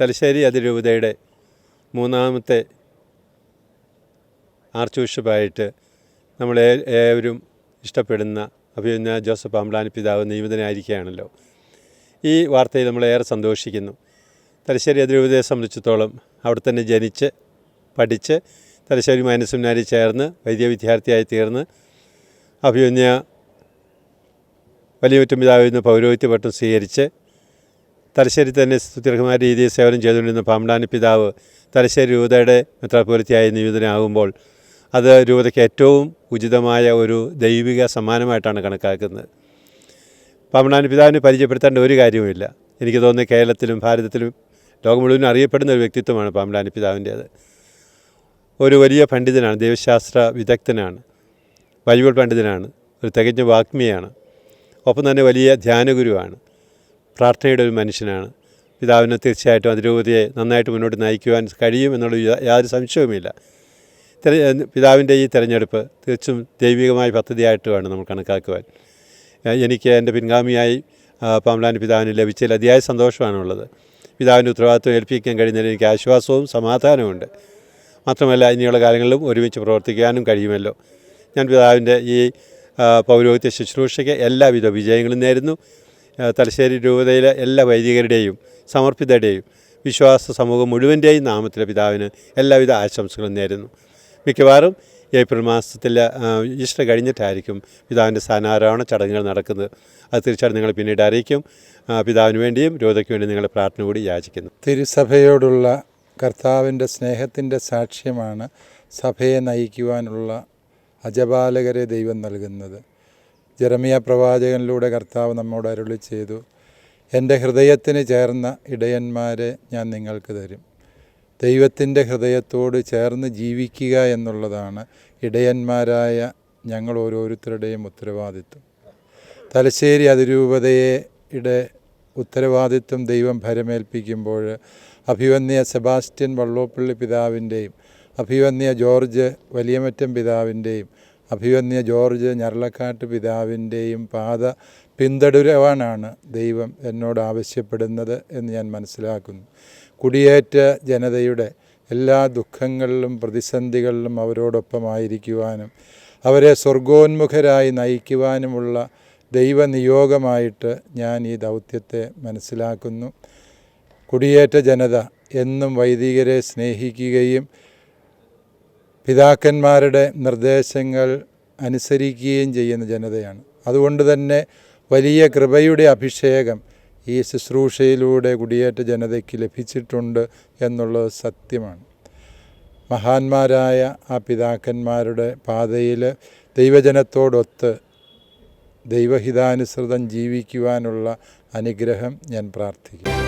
തലശ്ശേരി അതിരൂപതയുടെ മൂന്നാമത്തെ ആർച്ച് ബിഷപ്പായിട്ട് നമ്മൾ ഏവരും ഇഷ്ടപ്പെടുന്ന അഭിമന്യ ജോസഫ് അമ്പ്ലാനി പിതാവ് നിയമിതനായിരിക്കുകയാണല്ലോ ഈ വാർത്തയിൽ നമ്മൾ ഏറെ സന്തോഷിക്കുന്നു. തലശ്ശേരി അതിരൂപതയെ സംബന്ധിച്ചിടത്തോളം അവിടെ തന്നെ ജനിച്ച് പഠിച്ച് തലശ്ശേരി മൈനസ് സെമിനാരി ചേർന്ന് വൈദ്യ വിദ്യാർത്ഥിയായി തീർന്ന് അഭിമന്യ വലിയ പിതാവിൽ നിന്ന് പൗരോഹിത്യ പട്ടം സ്വീകരിച്ച് തലശ്ശേരി തന്നെ സുദീർഘമായ രീതിയിൽ സേവനം ചെയ്തുകൊണ്ടിരുന്ന പാമ്പാനി പിതാവ് തലശ്ശേരി രൂപതയുടെ മെത്രാപൊലിത്തിയായി നിയുതനാകുമ്പോൾ അത് രൂപതയ്ക്ക് ഏറ്റവും ഉചിതമായ ഒരു ദൈവിക സമ്മാനമായിട്ടാണ് കണക്കാക്കുന്നത്. പാമ്പാനി പിതാവിനെ പരിചയപ്പെടുത്തേണ്ട ഒരു കാര്യവുമില്ല. എനിക്ക് തോന്നുന്നു കേരളത്തിലും ഭാരതത്തിലും ലോകം മുഴുവനും അറിയപ്പെടുന്ന ഒരു വ്യക്തിത്വമാണ് പാമ്പാനി പിതാവിന്റേത്. ഒരു വലിയ പണ്ഡിതനാണ് ദൈവശാസ്ത്ര വിദഗ്ധനാണ് ബൈബിൾ പണ്ഡിതനാണ് ഒരു തികഞ്ഞ വാഗ്മിയാണ് ഒപ്പം തന്നെ വലിയ ധ്യാനഗുരുവാണ്. പ്രാർത്ഥനയുടെ ഒരു മനുഷ്യനാണ്. പിതാവിനെ തീർച്ചയായിട്ടും അതിരൂപതയെ നന്നായിട്ട് മുന്നോട്ട് നയിക്കുവാൻ കഴിയും എന്നുള്ള യാതൊരു സംശയവുമില്ല. തെര പിതാവിന്റെ ഈ തിരഞ്ഞെടുപ്പ് തീർച്ചും ദൈവികമായ പദ്ധതിയായിട്ട് വേണം നമ്മൾ കണക്കാക്കുവാൻ. എനിക്ക് എന്റെ പിൻഗാമിയായി ആ, പാമ്പലാനി പിതാവിന് ലഭിച്ചതിൽ അതിയായ സന്തോഷമാണുള്ളത്. പിതാവിന്റെ ഉത്തരവാദിത്വം ഏൽപ്പിക്കാൻ കഴിയുന്നതിൽ എനിക്ക് ആശ്വാസവും സമാധാനവുമുണ്ട് മാത്രമല്ല ഇനിയുള്ള കാലങ്ങളിലും ഒരുമിച്ച് പ്രവർത്തിക്കാനും കഴിയുമല്ലോ. ഞാൻ പിതാവിന്റെ ഈ പൗരോഹിത്യ ശുശ്രൂഷയ്ക്ക് എല്ലാവിധ വിജയങ്ങളും നേരുന്നു. തലശ്ശേരി രൂപതയിലെ എല്ലാ വൈദികരുടെയും സമർപ്പിതരുടെയും വിശ്വാസ സമൂഹം മുഴുവന്റെയും നാമത്തിലെ പിതാവിന് എല്ലാവിധ ആശംസകളും നേരുന്നു. മിക്കവാറും ഏപ്രിൽ മാസത്തിൽ ഈസ്റ്റർ കഴിഞ്ഞിട്ടായിരിക്കും പിതാവിന്റെ സ്ഥാനാരോഹണ ചടങ്ങുകൾ നടക്കുന്നത്. അത് തീർച്ചയായിട്ടും നിങ്ങൾ പിന്നീട് അറിയിക്കും. പിതാവിന് വേണ്ടിയും രൂപതയ്ക്ക് വേണ്ടി നിങ്ങളുടെ പ്രാർത്ഥന കൂടി യാചിക്കുന്നു. തിരുസഭയോടുള്ള കർത്താവിന്റെ സ്നേഹത്തിന്റെ സാക്ഷ്യമാണ് സഭയെ നയിക്കുവാനുള്ള അജപാലകരെ ദൈവം നൽകുന്നത്. ജെറമിയ പ്രവാചകനിലൂടെ കർത്താവ് നമ്മോട് അരുളി ചെയ്തു എന്റെ ഹൃദയത്തിന് ചേർന്ന ഇടയന്മാരെ ഞാൻ നിങ്ങൾക്ക് തരും. ദൈവത്തിന്റെ ഹൃദയത്തോട് ചേർന്ന് ജീവിക്കുക എന്നുള്ളതാണ് ഇടയന്മാരായ ഞങ്ങൾ ഓരോരുത്തരുടെയും ഉത്തരവാദിത്വം. തലശ്ശേരി അതിരൂപതയുടെ ഉത്തരവാദിത്വം ദൈവം ഭരമേൽപ്പിക്കുമ്പോൾ അഭിവന്യ സെബാസ്റ്റ്യൻ വള്ളോപ്പള്ളി പിതാവിന്റെയും അഭിവന്യ ജോർജ് വലിയമറ്റം പിതാവിന്റെയും അഭിവന്യ ജോർജ് ഞരളക്കാട്ട് പിതാവിന്റെയും പാത പിന്തുടരുവാനാണ് ദൈവം എന്നോട് ആവശ്യപ്പെടുന്നത് എന്ന് ഞാൻ മനസ്സിലാക്കുന്നു. കുടിയേറ്റ ജനതയുടെ എല്ലാ ദുഃഖങ്ങളിലും പ്രതിസന്ധികളിലും അവരോടൊപ്പമായിരിക്കുവാനും അവരെ സ്വർഗോന്മുഖരായി നയിക്കുവാനുമുള്ള ദൈവനിയോഗമായിട്ട് ഞാൻ ഈ ദൗത്യത്തെ മനസ്സിലാക്കുന്നു. കുടിയേറ്റ ജനത എന്നും വൈദികരെ സ്നേഹിക്കുകയും പിതാക്കന്മാരുടെ നിർദ്ദേശങ്ങൾ അനുസരിക്കുകയും ചെയ്യുന്ന ജനതയാണ്. അതുകൊണ്ട് തന്നെ വലിയ കൃപയുടെ അഭിഷേകം ഈ ശുശ്രൂഷയിലൂടെ കുടിയേറ്റ ജനതയ്ക്ക് ലഭിച്ചിട്ടുണ്ട് എന്നുള്ളത് സത്യമാണ്. മഹാന്മാരായ ആ പിതാക്കന്മാരുടെ പാതയിൽ ദൈവജനത്തോടൊത്ത് ദൈവഹിതാനുസൃതം ജീവിക്കുവാനുള്ള അനുഗ്രഹം ഞാൻ പ്രാർത്ഥിക്കുന്നു.